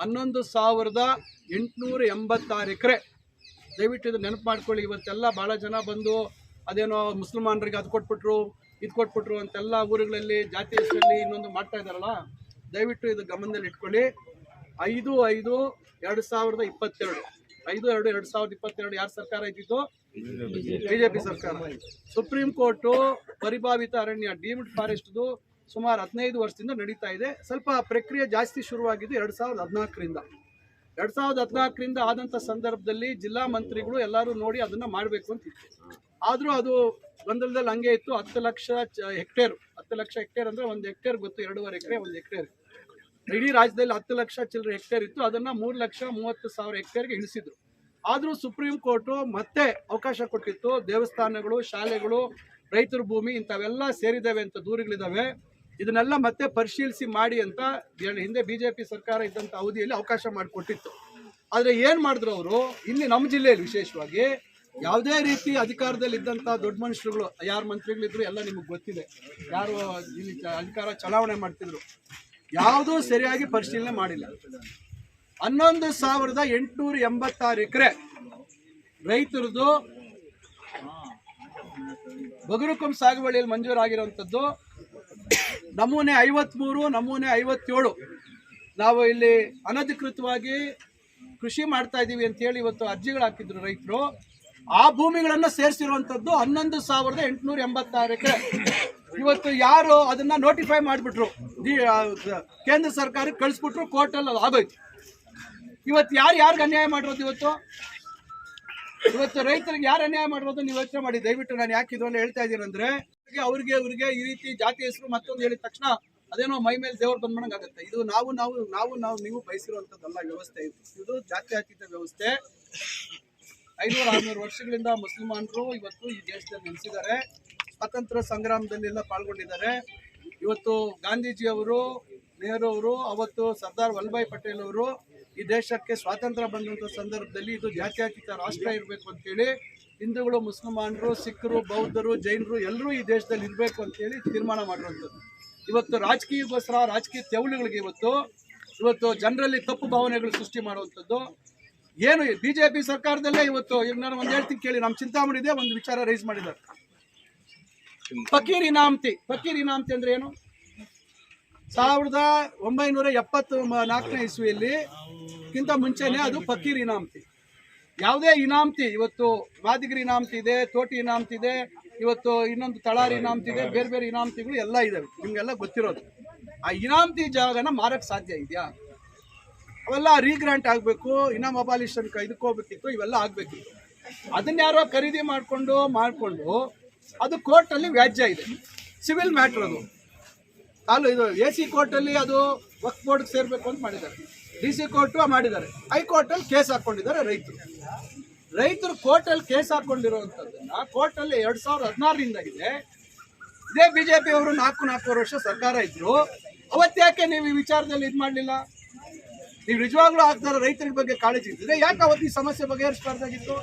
ಹನ್ನೊಂದು ಸಾವಿರದ ಎಂಟುನೂರ ಎಂಬತ್ತಾರು ಎಕರೆ. ದಯವಿಟ್ಟು ಇದು ನೆನಪು ಮಾಡ್ಕೊಳ್ಳಿ ಇವತ್ತೆಲ್ಲ ಭಾಳ ಜನ ಬಂದು ಅದೇನೋ ಮುಸಲ್ಮಾನರಿಗೆ ಅದು ಕೊಟ್ಬಿಟ್ರು ಇದು ಕೊಟ್ಬಿಟ್ರು ಅಂತೆಲ್ಲ ಊರುಗಳಲ್ಲಿ ಜಾತಿ ಹೆಸರಲ್ಲಿ ಇನ್ನೊಂದು ಮಾಡ್ತಾ ಇದ್ದಾರಲ್ಲ ದಯವಿಟ್ಟು ಇದು ಗಮನದಲ್ಲಿ ಇಟ್ಕೊಳ್ಳಿ. ಐದು ಐದು ಎರಡು ಸಾವಿರದ ಇಪ್ಪತ್ತೆರಡು. ಐದು ಎರಡು ಎರಡು ಸಾವಿರದ ಇಪ್ಪತ್ತೆರಡು ಯಾರ ಸರ್ಕಾರ ಇದ್ದಿದ್ದು? ಬಿಜೆಪಿ ಸರ್ಕಾರ. ಸುಪ್ರೀಂ ಕೋರ್ಟು ಪರಿಭಾವಿತ ಅರಣ್ಯ ಡೀಮ್ಡ್ ಫಾರೆಸ್ಟ್ದು ಸುಮಾರು ಹದಿನೈದು ವರ್ಷದಿಂದ ನಡೀತಾ ಇದೆ. ಸ್ವಲ್ಪ ಪ್ರಕ್ರಿಯೆ ಜಾಸ್ತಿ ಶುರುವಾಗಿದ್ದು ಎರಡು ಸಾವಿರದ ಹದಿನಾಲ್ಕರಿಂದ. ಎರಡು ಸಾವಿರದ ಹದಿನಾಲ್ಕರಿಂದ ಆದಂಥ ಸಂದರ್ಭದಲ್ಲಿ ಜಿಲ್ಲಾ ಮಂತ್ರಿಗಳು ಎಲ್ಲರೂ ನೋಡಿ ಅದನ್ನು ಮಾಡಬೇಕು ಅಂತ ಆದರೂ ಅದು ಗೊಂದಲದಲ್ಲಿ ಹಂಗೆ ಇತ್ತು. ಹತ್ತು ಲಕ್ಷ ಹೆಕ್ಟೇರ್, ಹತ್ತು ಲಕ್ಷ ಹೆಕ್ಟೇರ್ ಅಂದರೆ ಒಂದು ಹೆಕ್ಟೇರ್ ಗೊತ್ತು, ಎರಡೂವರೆ ಎಕರೆ ಒಂದು ಹೆಕ್ಟೇರ್. ಇಡೀ ರಾಜ್ಯದಲ್ಲಿ ಹತ್ತು ಲಕ್ಷ ಚಿಲ್ಲರೆ ಹೆಕ್ಟೇರ್ ಇತ್ತು. ಅದನ್ನು ಮೂರು ಲಕ್ಷ ಮೂವತ್ತು ಸಾವಿರ ಹೆಕ್ಟೇರ್ಗೆ ಇಳಿಸಿದ್ರು. ಆದರೂ ಸುಪ್ರೀಂ ಕೋರ್ಟು ಮತ್ತೆ ಅವಕಾಶ ಕೊಟ್ಟಿತ್ತು. ದೇವಸ್ಥಾನಗಳು, ಶಾಲೆಗಳು, ರೈತರ ಭೂಮಿ ಇಂಥವೆಲ್ಲ ಸೇರಿದ್ದಾವೆ ಅಂತ ದೂರುಗಳಿದ್ದಾವೆ. ಇದನ್ನೆಲ್ಲ ಮತ್ತೆ ಪರಿಶೀಲಿಸಿ ಮಾಡಿ ಅಂತ ಹಿಂದೆ ಬಿಜೆಪಿ ಸರ್ಕಾರ ಇದ್ದಂಥ ಅವಧಿಯಲ್ಲಿ ಅವಕಾಶ ಮಾಡಿಕೊಟ್ಟಿತ್ತು. ಆದರೆ ಏನು ಮಾಡಿದ್ರು ಅವರು? ಇಲ್ಲಿ ನಮ್ಮ ಜಿಲ್ಲೆಯಲ್ಲಿ ವಿಶೇಷವಾಗಿ ಯಾವುದೇ ರೀತಿ ಅಧಿಕಾರದಲ್ಲಿ ಇದ್ದಂಥ ದೊಡ್ಡ ಮನುಷ್ಯರುಗಳು, ಯಾರು ಮಂತ್ರಿಗಳಿದ್ರು ಎಲ್ಲ ನಿಮಗೆ ಗೊತ್ತಿದೆ. ಯಾರು ಇಲ್ಲಿ ಅಧಿಕಾರ ಚಲಾವಣೆ ಮಾಡ್ತಿದ್ರು. ಯಾವುದೂ ಸರಿಯಾಗಿ ಪರಿಶೀಲನೆ ಮಾಡಿಲ್ಲ. ಹನ್ನೊಂದು ಸಾವಿರದ ಎಂಟುನೂರ ಎಂಬತ್ತಾರು ಎಕರೆ ರೈತರದು ಬಗರುಕುಂ ಸಾಗುವಳಿಯಲ್ಲಿ ಮಂಜೂರಾಗಿರುವಂಥದ್ದು ನಮೂನೆ ಐವತ್ಮೂರು, ನಮೂನೆ ಐವತ್ತೇಳು. ನಾವು ಇಲ್ಲಿ ಅನಧಿಕೃತವಾಗಿ ಕೃಷಿ ಮಾಡ್ತಾ ಇದ್ದೀವಿ ಅಂತೇಳಿ ಇವತ್ತು ಅರ್ಜಿಗಳು ಹಾಕಿದ್ರು ರೈತರು. ಆ ಭೂಮಿಗಳನ್ನು ಸೇರಿಸಿರುವಂಥದ್ದು ಹನ್ನೊಂದು ಸಾವಿರದ ಎಂಟುನೂರ ಎಂಬತ್ತಾರು ಎಕರೆ. ಇವತ್ತು ಯಾರು ಅದನ್ನ ನೋಟಿಫೈ ಮಾಡಿಬಿಟ್ರು ಕೇಂದ್ರ ಸರ್ಕಾರಕ್ಕೆ ಕಳಿಸ್ಬಿಟ್ರು ಕೋರ್ಟಲ್ಲಿ ಅದು ಆಗೋಯ್ತು. ಇವತ್ತು ಯಾರು ಯಾರಿಗೆ ಅನ್ಯಾಯ ಮಾಡಿರೋದು ಇವತ್ತು? ಇವತ್ತು ರೈತರಿಗೆ ಯಾರು ಅನ್ಯಾಯ ಮಾಡಿರೋದು ನೀವು ಯೋಚನೆ ಮಾಡಿ. ದಯವಿಟ್ಟು ನಾನು ಯಾಕೆ ಇದು ಅಂತ ಹೇಳ್ತಾ ಇದ್ದೀನಿ ಅಂದ್ರೆ ಅವ್ರಿಗೆ ಅವ್ರಿಗೆ ಈ ರೀತಿ ಜಾತಿ ಹೆಸರು ಮತ್ತೊಂದು ಹೇಳಿದ ತಕ್ಷಣ ಅದೇನೋ ಮೈ ಮೇಲೆ ದೇವ್ರು ಆಗುತ್ತೆ ಇದು ನಾವು ನಾವು ನಾವು ನಾವು, ನೀವು ಬಯಸಿರುವಂತದ್ದಲ್ಲ ವ್ಯವಸ್ಥೆ. ಇದು ಇದು ಜಾತ್ಯತೀತ ವ್ಯವಸ್ಥೆ. ಐನೂರು ಆರ್ನೂರು ವರ್ಷಗಳಿಂದ ಮುಸಲ್ಮಾನರು ಇವತ್ತು ಈ ದೇಶದಲ್ಲಿ ನೆಲೆಸಿದ್ದಾರೆ. ಸ್ವಾತಂತ್ರ್ಯ ಸಂಗ್ರಾಮದಲ್ಲೆಲ್ಲ ಪಾಲ್ಗೊಂಡಿದ್ದಾರೆ. ಇವತ್ತು ಗಾಂಧೀಜಿಯವರು ನೆಹರು ಅವರು ಅವತ್ತು ಸರ್ದಾರ್ ವಲ್ಲಭಾಯ್ ಪಟೇಲ್ ಅವರು ಈ ದೇಶಕ್ಕೆ ಸ್ವಾತಂತ್ರ್ಯ ಬಂದಂಥ ಸಂದರ್ಭದಲ್ಲಿ ಇದು ಜಾತ್ಯಾತೀತ ರಾಷ್ಟ್ರ ಇರಬೇಕು ಅಂತೇಳಿ ಹಿಂದೂಗಳು, ಮುಸಲ್ಮಾನರು ಸಿಖ್ರು ಬೌದ್ಧರು, ಜೈನರು ಎಲ್ಲರೂ ಈ ದೇಶದಲ್ಲಿ ಇರಬೇಕು ಅಂತೇಳಿ ತೀರ್ಮಾನ ಮಾಡಿರುವಂಥದ್ದು ಇವತ್ತು ರಾಜಕೀಯಕ್ಕೋಸ್ಕರ ರಾಜಕೀಯ ತೆವಳುಗಳಿಗೆ ಇವತ್ತು ಇವತ್ತು ಜನರಲ್ಲಿ ತಪ್ಪು ಭಾವನೆಗಳು ಸೃಷ್ಟಿ ಮಾಡುವಂಥದ್ದು. ಏನು ಬಿ ಜೆ ಪಿ ಸರ್ಕಾರದಲ್ಲೇ ಇವತ್ತು, ಈಗ ನಾನು ಒಂದು ಹೇಳ್ತೀನಿ ಕೇಳಿ, ನಮ್ಮ ಚಿಂತಾಮಣಿ ಇದೆ, ಒಂದು ವಿಚಾರ ರೈಸ್ ಮಾಡಿದ್ದಾರೆ. ಫಕೀರ್ ಇನಾಮ್ತಿ ಫಕೀರ್ ಇನಾಮ್ತಿ ಅಂದ್ರೆ ಏನು? ಸಾವಿರದ ಒಂಬೈನೂರ ಎಪ್ಪತ್ತು ನಾಲ್ಕನೇ ಇಸ್ವಿಯಲ್ಲಿ ಕಿಂತ ಮುಂಚೆನೆ ಅದು ಫಕೀರ್ ಇನಾಮ್ತಿ. ಯಾವುದೇ ಇನಾಮ್ತಿ, ಇವತ್ತು ಮಾದಿಗಿರಿ ಇನಾಮ್ತಿ ಇದೆ, ತೋಟಿ ಇನಾಮ್ತಿ ಇದೆ, ಇವತ್ತು ಇನ್ನೊಂದು ತಳಾರಿ ಇನಾಮ್ತಿ ಇದೆ, ಬೇರೆ ಬೇರೆ ಇನಾಮ್ತಿಗಳು ಎಲ್ಲ ಇದಾವೆ. ನಿಮ್ಗೆಲ್ಲ ಗೊತ್ತಿರೋದು. ಆ ಇನಾಮ್ತಿ ಜಾಗನ ಮಾರಕ್ ಸಾಧ್ಯ ಇದೆಯಾ? ಅವೆಲ್ಲ ರೀಗ್ರಾಂಟ್ ಆಗಬೇಕು, ಇನಾಮ್ ಅಬಾಲಿಷನ್ ಇದಕ್ಕೆ ಹೋಗ್ಬೇಕಿತ್ತು, ಇವೆಲ್ಲ ಆಗಬೇಕಿತ್ತು. ಅದನ್ನ ಯಾರೋ ಖರೀದಿ ಮಾಡಿಕೊಂಡು ಮಾಡಿಕೊಂಡು ಅದು ಕೋರ್ಟಲ್ಲಿ ವ್ಯಾಜ್ಯ ಇದೆ. ಸಿವಿಲ್ ಮ್ಯಾಟ್ರ್ ಅದು. ತಾಲೂ ಇದು ಎ ಸಿ ಕೋರ್ಟಲ್ಲಿ ಅದು ವಕ್ ಬೋರ್ಡ್ಗೆ ಸೇರಬೇಕು ಅಂತ ಮಾಡಿದ್ದಾರೆ. ಡಿ ಸಿ ಕೋರ್ಟು ಮಾಡಿದ್ದಾರೆ. ಹೈಕೋರ್ಟಲ್ಲಿ ಕೇಸ್ ಹಾಕ್ಕೊಂಡಿದ್ದಾರೆ ರೈತರು. ರೈತರು ಕೋರ್ಟಲ್ಲಿ ಕೇಸ್ ಹಾಕ್ಕೊಂಡಿರುವಂಥದ್ದನ್ನ ಕೋರ್ಟಲ್ಲಿ ಎರಡು ಸಾವಿರದ ಹದಿನಾರರಿಂದ ಇದೆ. ಇದೇ ಬಿ ಜೆ ಪಿ ಅವರು ನಾಲ್ಕು, ನಾಲ್ಕೂವರೆ ವರ್ಷ ಸರ್ಕಾರ ಇದ್ರು. ಅವತ್ತ್ಯಾಕೆ ನೀವು ಈ ವಿಚಾರದಲ್ಲಿ ಇದು ಮಾಡಲಿಲ್ಲ? ನೀವು ನಿಜವಾಗ್ಲೂ ಆಗ್ತಾರ ರೈತರ ಬಗ್ಗೆ ಕಾಳಜಿ ಇದ್ದರೆ ಯಾಕೆ ಅವತ್ತು ಈ ಸಮಸ್ಯೆ ಬಗೆಹರಿಸಬಾರ್ದಾಗಿತ್ತು?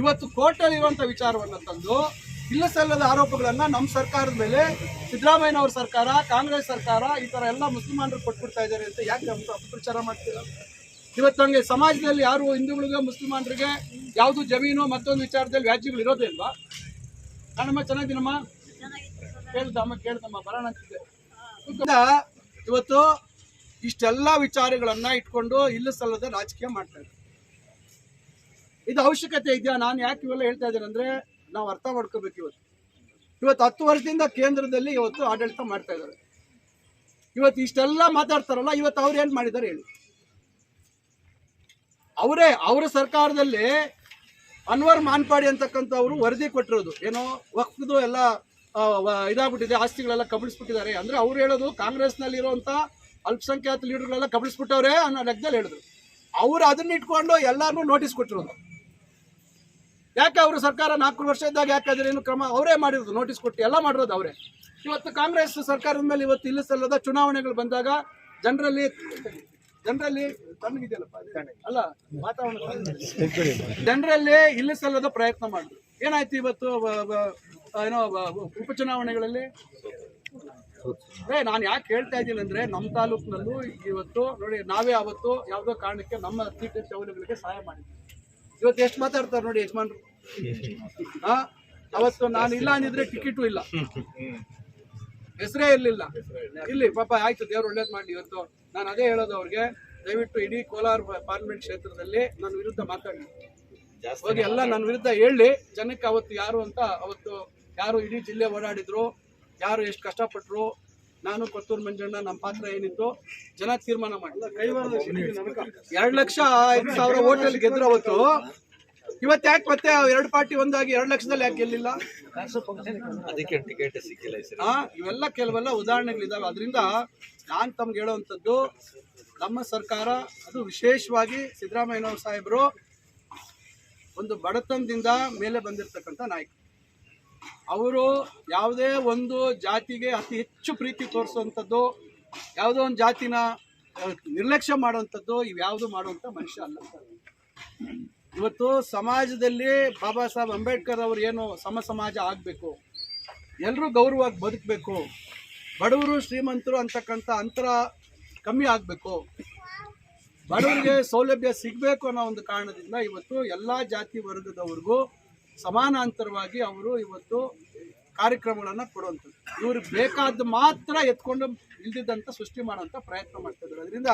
ಇವತ್ತು ಕೋರ್ಟಲ್ಲಿ ಇರುವಂತ ವಿಚಾರವನ್ನು ತಂದು ಇಲ್ಲ ಸಲ್ಲದ ಆರೋಪಗಳನ್ನ ನಮ್ಮ ಸರ್ಕಾರದ ಮೇಲೆ ಸಿದ್ದರಾಮಯ್ಯನವ್ರ ಸರ್ಕಾರ, ಕಾಂಗ್ರೆಸ್ ಸರ್ಕಾರ ಈ ಥರ ಎಲ್ಲ ಮುಸಲ್ಮಾನರು ಕೊಟ್ಬಿಡ್ತಾ ಇದ್ದಾರೆ ಅಂತ ಯಾಕೆ ಅಪ- ಅಪಪ್ರಚಾರ ಮಾಡ್ತೀರಾ? ಇವತ್ತು ನನಗೆ ಸಮಾಜದಲ್ಲಿ ಯಾರು ಹಿಂದೂಗಳಿಗೆ ಮುಸಲ್ಮಾನರಿಗೆ ಯಾವುದು ಜಮೀನು ಮತ್ತೊಂದು ವಿಚಾರದಲ್ಲಿ ವ್ಯಾಜ್ಯಗಳು ಇರೋದೇ ಇಲ್ವಾ? ನಾನಮ್ಮ, ಚೆನ್ನಾಗಿದ್ದೀನಮ್ಮ? ಕೇಳ್ದಮ್ಮ ಕೇಳ್ದಮ್ಮ, ಬರೋಣ ಅಂತಿದ್ದೆ. ಇವತ್ತು ಇಷ್ಟೆಲ್ಲ ವಿಚಾರಗಳನ್ನು ಇಟ್ಕೊಂಡು ಇಲ್ಲ ಸಲ್ಲದ ರಾಜಕೀಯ ಮಾಡ್ತಾ ಇದ್ದಾರೆ. ಇದು ಅವಶ್ಯಕತೆ ಇದೆಯಾ? ನಾನು ಯಾಕೆ ಇವೆಲ್ಲ ಹೇಳ್ತಾ ಇದ್ದೇನೆ ಅಂದ್ರೆ ನಾವು ಅರ್ಥ ಮಾಡ್ಕೋಬೇಕು ಇವತ್ತು. ಇವತ್ತು ಹತ್ತು ವರ್ಷದಿಂದ ಕೇಂದ್ರದಲ್ಲಿ ಇವತ್ತು ಆಡಳಿತ ಮಾಡ್ತಾ ಇದ್ದಾರೆ. ಇವತ್ತು ಇಷ್ಟೆಲ್ಲ ಮಾತಾಡ್ತಾರಲ್ಲ, ಇವತ್ತು ಅವ್ರು ಏನ್ ಮಾಡಿದ್ದಾರೆ ಹೇಳಿ. ಅವರೇ, ಅವರ ಸರ್ಕಾರದಲ್ಲಿ ಅನ್ವರ್ ಮಾನ್ಪಾಡಿ ಅಂತಕ್ಕಂಥವ್ರು ವರದಿ ಕೊಟ್ಟಿರೋದು. ಏನೋ ವಕ್ಫ್ದು ಎಲ್ಲ ಇದಾಗ್ಬಿಟ್ಟಿದೆ, ಆಸ್ತಿಗಳೆಲ್ಲ ಕಬಳಿಸ್ಬಿಟ್ಟಿದ್ದಾರೆ. ಅಂದ್ರೆ ಅವ್ರು ಹೇಳೋದು ಕಾಂಗ್ರೆಸ್ನಲ್ಲಿ ಇರುವಂತ ಅಲ್ಪಸಂಖ್ಯಾತ ಲೀಡರ್ಗಳೆಲ್ಲ ಕಬಳಿಸ್ಬಿಟ್ಟವ್ರೆ ಅನ್ನೋ ಲೆಕ್ಕದಲ್ಲಿ ಹೇಳಿದ್ರು. ಅವ್ರು ಅದನ್ನ ಇಟ್ಕೊಂಡು ಎಲ್ಲಾರ್ನೂ ನೋಟಿಸ್ ಕೊಟ್ಟಿರೋದು. ಯಾಕೆ ಅವರು ಸರ್ಕಾರ ನಾಲ್ಕು ವರ್ಷ ಇದ್ದಾಗ ಯಾಕೆ ಏನು ಕ್ರಮ ಅವರೇ ಮಾಡಿರೋದು? ನೋಟಿಸ್ ಕೊಟ್ಟು ಎಲ್ಲ ಮಾಡಿರೋದು ಅವರೇ. ಇವತ್ತು ಕಾಂಗ್ರೆಸ್ ಸರ್ಕಾರದ ಮೇಲೆ ಇವತ್ತು ಇಲ್ಲಿ ಸಲ್ಲದ ಚುನಾವಣೆಗಳು ಬಂದಾಗ ಜನರಲ್ಲಿ ಜನರಲ್ಲಿ ತಣ್ಣಗಿದೆಯಲ್ಲಪ್ಪ. ಅಲ್ಲ, ವಾತಾವರಣ ಜನರಲ್ಲಿ ಇಲ್ಲಿ ಸಲ್ಲದ ಪ್ರಯತ್ನ ಮಾಡಿದ್ರು. ಏನಾಯ್ತು ಇವತ್ತು ಏನೋ ಉಪಚುನಾವಣೆಗಳಲ್ಲಿ? ಏ, ನಾನು ಯಾಕೆ ಹೇಳ್ತಾ ಇದ್ದೀನಿ ಅಂದ್ರೆ ನಮ್ಮ ತಾಲೂಕಿನಲ್ಲೂ ಇವತ್ತು ನೋಡಿ, ನಾವೇ ಅವತ್ತು ಯಾವುದೋ ಕಾರಣಕ್ಕೆ ನಮ್ಮ ಸೀಟ್ ಸೌಲಭ್ಯಗಳಿಗೆ ಸಹಾಯ ಮಾಡಿದ್ವಿ. ಇವತ್ತು ಎಷ್ಟು ಮಾತಾಡ್ತಾರೆ ನೋಡಿ ಯಜಮಾನ್ರು. ಹಾ ಅವತ್ತು ನಾನು ಇಲ್ಲ ಅಂದಿದ್ರೆ ಟಿಕೆಟು ಇಲ್ಲ. ಹೆಸರೇ ಇರಲಿಲ್ಲ. ಇಲ್ಲಿ ಪಾಪ ಆಯ್ತು ದೇವ್ರು ಒಳ್ಳೇದು ಮಾಡಿ ಇವತ್ತು. ನಾನು ಅದೇ ಹೇಳೋದು ಅವ್ರಿಗೆ ದಯವಿಟ್ಟು ಇಡೀ ಕೋಲಾರ ಪಾರ್ಲಿಮೆಂಟ್ ಕ್ಷೇತ್ರದಲ್ಲಿ ನನ್ನ ವಿರುದ್ಧ ಮಾತಾಡಿ. ಹೋಗಿ ಎಲ್ಲ ನನ್ನ ವಿರುದ್ಧ ಹೇಳಿ ಜನಕ್ಕೆ ಅವತ್ತು ಯಾರು ಅಂತ ಅವತ್ತು ಯಾರು ಇಡೀ ಜಿಲ್ಲೆ ಓಡಾಡಿದ್ರು ಯಾರು ಎಷ್ಟು ಕಷ್ಟಪಟ್ಟರು ನಾನು ಕೊತ್ತೂರು ಮಂಜಣ್ಣ ನಮ್ಮ ಪಾತ್ರ ಏನಿತ್ತು? ಜನ ತೀರ್ಮಾನ ಮಾಡಿ. ಎರಡು ಲಕ್ಷ ಐದು ಸಾವಿರ ಓಟಲ್ಲಿ ಗೆದ್ರು ಅವತ್ತು. ಇವತ್ತು ಯಾಕೆ ಮತ್ತೆ ಎರಡು ಪಾರ್ಟಿ ಒಂದಾಗಿ ಎರಡು ಲಕ್ಷದಲ್ಲಿ ಯಾಕೆ ಗೆಲ್ಲಿಲ್ಲ? ಅದಕ್ಕೆ ಟಿಕೆಟ್ ಸಿಕ್ಕಿಲ್ಲ ಇವೆಲ್ಲ ಕೆಲವೆಲ್ಲ ಉದಾಹರಣೆಗಳಿದಾವೆ. ಅದರಿಂದ ನಾನು ತಮ್ಗೆ ಹೇಳುವಂಥದ್ದು ನಮ್ಮ ಸರ್ಕಾರ ಅದು ವಿಶೇಷವಾಗಿ ಸಿದ್ದರಾಮಯ್ಯನವ್ರ ಸಾಹೇಬರು ಒಂದು ಬಡತನದಿಂದ ಮೇಲೆ ಬಂದಿರತಕ್ಕಂಥ ನಾಯಕ ಅವರು ಯಾವುದೇ ಒಂದು ಜಾತಿಗೆ ಅತಿ ಹೆಚ್ಚು ಪ್ರೀತಿ ತೋರಿಸುವಂಥದ್ದು, ಯಾವುದೋ ಒಂದು ಜಾತಿನ ನಿರ್ಲಕ್ಷ್ಯ ಮಾಡುವಂಥದ್ದು ಇವ್ಯಾವುದು ಮಾಡುವಂಥ ಮನುಷ್ಯ ಅಲ್ಲ ಇವತ್ತು ಸಮಾಜದಲ್ಲಿ ಬಾಬಾ ಸಾಹೇಬ್ ಅಂಬೇಡ್ಕರ್ ಅವರು ಏನು ಸಮ ಸಮಾಜ ಆಗಬೇಕು ಎಲ್ಲರೂ ಗೌರವವಾಗಿ ಬದುಕಬೇಕು, ಬಡವರು ಶ್ರೀಮಂತರು ಅಂತಕ್ಕಂಥ ಅಂತರ ಕಮ್ಮಿ ಆಗಬೇಕು, ಬಡವರಿಗೆ ಸೌಲಭ್ಯ ಸಿಗಬೇಕು ಅನ್ನೋ ಒಂದು ಕಾರಣದಿಂದ ಇವತ್ತು ಎಲ್ಲ ಜಾತಿ ವರ್ಗದವ್ರಿಗೂ ಸಮಾನಾಂತರವಾಗಿ ಅವರು ಇವತ್ತು ಕಾರ್ಯಕ್ರಮಗಳನ್ನು ಕೊಡುವಂಥದ್ದು. ಇವ್ರಿಗೆ ಬೇಕಾದ ಮಾತ್ರ ಎತ್ಕೊಂಡು ಇಲ್ದಿದ್ದಂಥ ಸೃಷ್ಟಿ ಮಾಡೋಂಥ ಪ್ರಯತ್ನ ಮಾಡ್ತಾ ಅದರಿಂದ